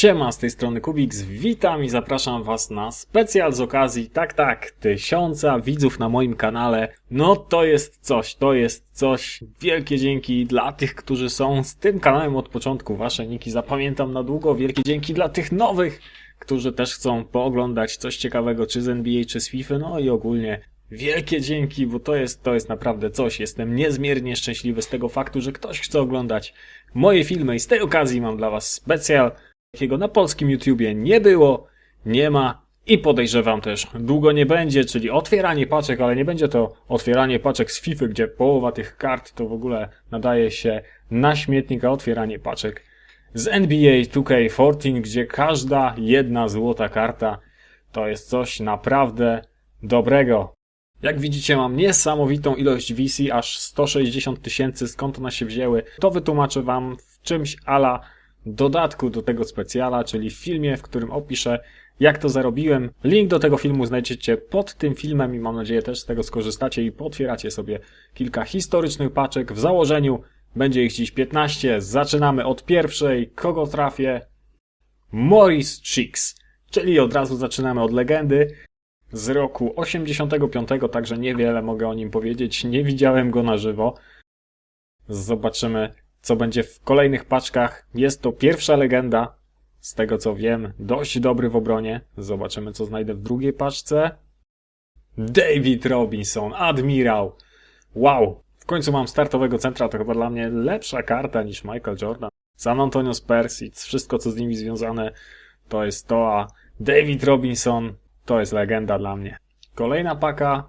Siema, z tej strony Kubiks, witam i zapraszam Was na specjal z okazji, tak, tak, tysiąca widzów na moim kanale. No to jest coś, to jest coś. Wielkie dzięki dla tych, którzy są z tym kanałem od początku. Wasze niki zapamiętam na długo. Wielkie dzięki dla tych nowych, którzy też chcą pooglądać coś ciekawego, czy z NBA, czy z FIFA, no i ogólnie Wielkie dzięki, bo to jest, to jest naprawdę coś. Jestem niezmiernie szczęśliwy z tego faktu, że ktoś chce oglądać moje filmy i z tej okazji mam dla Was specjal, jakiego na polskim YouTubie nie było, nie ma i podejrzewam też długo nie będzie, czyli otwieranie paczek, ale nie będzie to otwieranie paczek z FIFA, gdzie połowa tych kart to w ogóle nadaje się na śmietnik, a otwieranie paczek z NBA 2K14, gdzie każda jedna złota karta to jest coś naprawdę dobrego. Jak widzicie, mam niesamowitą ilość VC, aż 160 tysięcy, skąd one się wzięły. To wytłumaczę Wam w czymś ala dodatku do tego specjala, czyli filmie, w którym opiszę, jak to zarobiłem. Link do tego filmu znajdziecie pod tym filmem i mam nadzieję też z tego skorzystacie i potwieracie sobie kilka historycznych paczek. W założeniu będzie ich dziś 15. Zaczynamy od pierwszej. Kogo trafię? Morris Chicks. Czyli od razu zaczynamy od legendy z roku 85, także niewiele mogę o nim powiedzieć. Nie widziałem go na żywo. Zobaczymy, co będzie w kolejnych paczkach. Jest to pierwsza legenda, z tego co wiem, dość dobry w obronie. Zobaczymy, co znajdę w drugiej paczce. David Robinson, admirał. Wow, w końcu mam startowego centra, to chyba dla mnie lepsza karta niż Michael Jordan. San Antonio Spurs i wszystko, co z nimi związane, to jest to, a David Robinson to jest legenda dla mnie. Kolejna paka.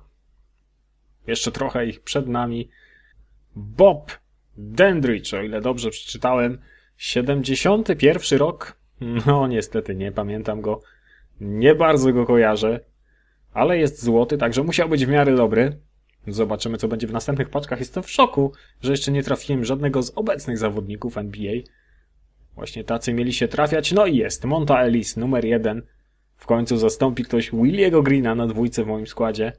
Jeszcze trochę ich przed nami. Bob Dendrich, o ile dobrze przeczytałem. 71 rok. No niestety nie pamiętam go. Nie bardzo go kojarzę. Ale jest złoty, także musiał być w miarę dobry. Zobaczymy, co będzie w następnych paczkach. Jestem w szoku, że jeszcze nie trafiłem żadnego z obecnych zawodników NBA. Właśnie tacy mieli się trafiać. No i jest. Monta Ellis, numer jeden. W końcu zastąpi ktoś Williego Greena na dwójce w moim składzie.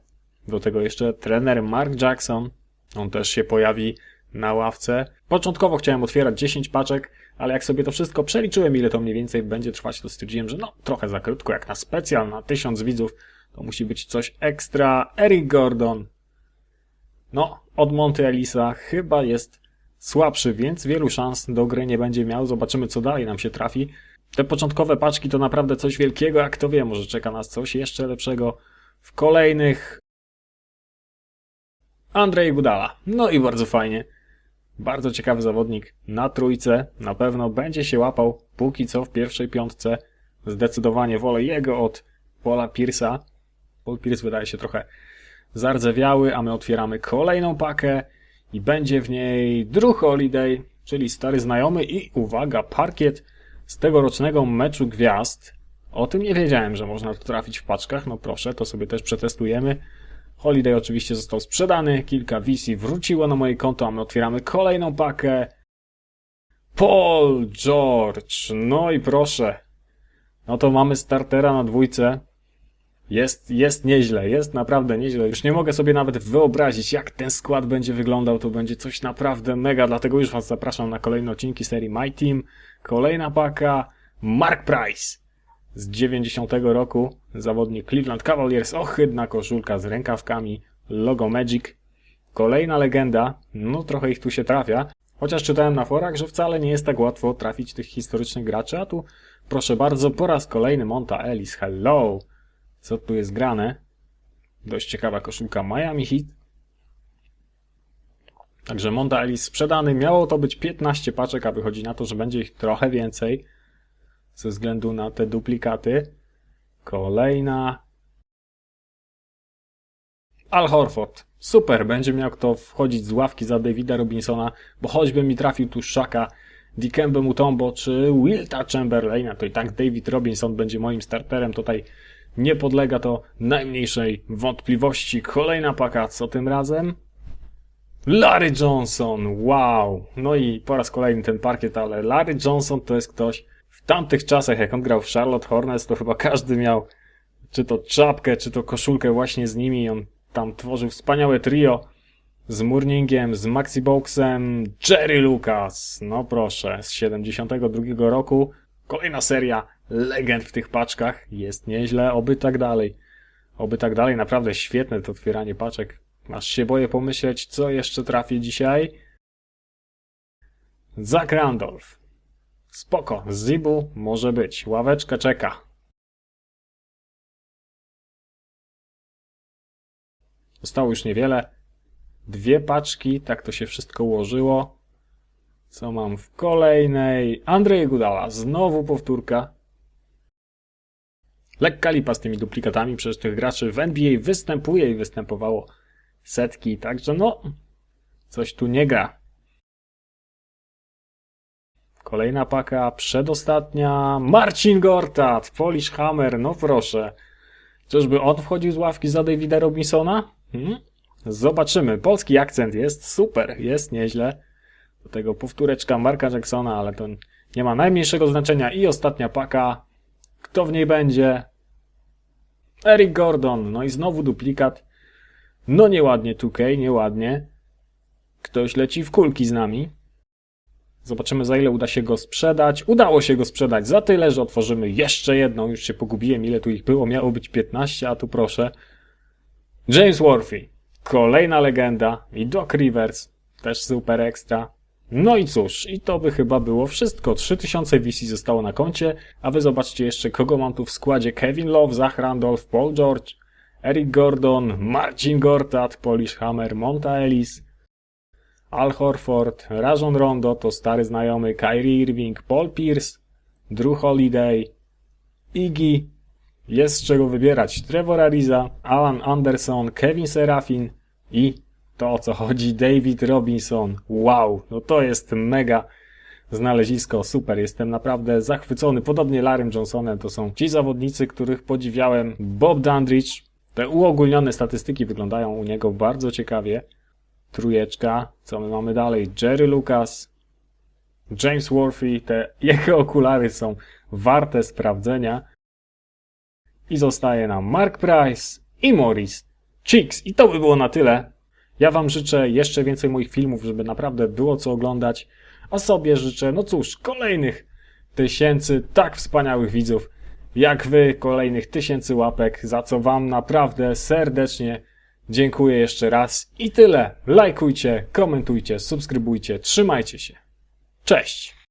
Do tego jeszcze trener Mark Jackson. On też się pojawi na ławce. Początkowo chciałem otwierać 10 paczek, ale jak sobie to wszystko przeliczyłem, ile to mniej więcej będzie trwać, to stwierdziłem, że no trochę za krótko, jak na specjal, na 1000 widzów, to musi być coś ekstra. Eric Gordon. No, od Monty Elisa chyba jest słabszy, więc wielu szans do gry nie będzie miał. Zobaczymy, co dalej nam się trafi. Te początkowe paczki to naprawdę coś wielkiego, jak kto wie, może czeka nas coś jeszcze lepszego w kolejnych. Andrzej Gudala. No i bardzo fajnie. Bardzo ciekawy zawodnik na trójce. Na pewno będzie się łapał póki co w pierwszej piątce. Zdecydowanie wolę jego od Paula Pierce'a. Paul Pierce wydaje się trochę zardzewiały, a my otwieramy kolejną pakę i będzie w niej Drew Holiday, czyli stary znajomy i uwaga, parkiet z tegorocznego meczu gwiazd. O tym nie wiedziałem, że można to trafić w paczkach. No proszę, to sobie też przetestujemy. Holiday oczywiście został sprzedany, kilka VC wróciło na moje konto, a my otwieramy kolejną pakę. Paul George, no i proszę. No to mamy startera na dwójce. Jest, jest nieźle, jest naprawdę nieźle. Już nie mogę sobie nawet wyobrazić, jak ten skład będzie wyglądał. To będzie coś naprawdę mega, dlatego już Was zapraszam na kolejne odcinki serii My Team. Kolejna paka, Mark Price z 90 roku, zawodnik Cleveland Cavaliers, ohydna koszulka z rękawkami, logo Magic. Kolejna legenda, no trochę ich tu się trafia, chociaż czytałem na forach, że wcale nie jest tak łatwo trafić tych historycznych graczy, a tu proszę bardzo, po raz kolejny Monta Ellis, hello! Co tu jest grane? Dość ciekawa koszulka Miami Heat. Także Monta Ellis sprzedany. Miało to być 15 paczek, a wychodzi na to, że będzie ich trochę więcej ze względu na te duplikaty. Kolejna. Al Horford. Super, będzie miał kto wchodzić z ławki za Davida Robinsona, bo choćby mi trafił tu Shaka, Dikembe Mutombo czy Wilta Chamberlaina, to i tak David Robinson będzie moim starterem. Tutaj nie podlega to najmniejszej wątpliwości. Kolejna paka, co tym razem? Larry Johnson, wow! No i po raz kolejny ten parkiet, ale Larry Johnson to jest ktoś, w tamtych czasach, jak on grał w Charlotte Hornets, to chyba każdy miał czy to czapkę, czy to koszulkę właśnie z nimi. On tam tworzył wspaniałe trio z Mourningiem, z Maxi Boxem, Jerry Lucas. No proszę, z 72 roku. Kolejna seria legend w tych paczkach. Jest nieźle, oby tak dalej. Oby tak dalej, naprawdę świetne to otwieranie paczek. Aż się boję pomyśleć, co jeszcze trafi dzisiaj. Zach Randolph. Spoko, Zibu może być. Ławeczka czeka. Zostało już niewiele. Dwie paczki, tak to się wszystko ułożyło. Co mam w kolejnej? Andrzej Gudala, znowu powtórka. Lekka lipa z tymi duplikatami, przecież tych graczy w NBA występuje i występowało setki, także no, coś tu nie gra. Kolejna paka, przedostatnia. Marcin Gortat, Polish Hammer, no proszę. Czyżby on wchodził z ławki za Davida Robinsona? Hmm? Zobaczymy. Polski akcent jest super, jest nieźle. Do tego powtóreczka Marka Jacksona, ale to nie ma najmniejszego znaczenia. I ostatnia paka. Kto w niej będzie? Eric Gordon. No i znowu duplikat. No nieładnie 2K, nieładnie. Ktoś leci w kulki z nami. Zobaczymy za ile uda się go sprzedać. Udało się go sprzedać za tyle, że otworzymy jeszcze jedną. Już się pogubiłem, ile tu ich było. Miało być 15, a tu proszę. James Worthy. Kolejna legenda. I Doc Rivers. Też super ekstra. No i cóż, i to by chyba było wszystko. 3000 VC zostało na koncie, a wy zobaczcie jeszcze, kogo mam tu w składzie. Kevin Love, Zach Randolph, Paul George, Eric Gordon, Marcin Gortat, Polish Hammer, Monta Ellis, Al Horford, Rajon Rondo, to stary znajomy, Kyrie Irving, Paul Pierce, Drew Holiday, Iggy, jest z czego wybierać, Trevor Ariza, Alan Anderson, Kevin Serafin i to o co chodzi, David Robinson. Wow, no to jest mega znalezisko, super, jestem naprawdę zachwycony. Podobnie Larrym Johnsonem to są ci zawodnicy, których podziwiałem. Bob Dandridge, te uogólnione statystyki wyglądają u niego bardzo ciekawie. Trójeczka, co my mamy dalej? Jerry Lucas, James Worthy, te jego okulary są warte sprawdzenia. I zostaje nam Mark Price i Morris Chicks. I to by było na tyle. Ja Wam życzę jeszcze więcej moich filmów, żeby naprawdę było co oglądać, a sobie życzę, no cóż, kolejnych tysięcy tak wspaniałych widzów jak Wy, kolejnych tysięcy łapek, za co Wam naprawdę serdecznie dziękuję jeszcze raz i tyle. Lajkujcie, komentujcie, subskrybujcie, trzymajcie się. Cześć!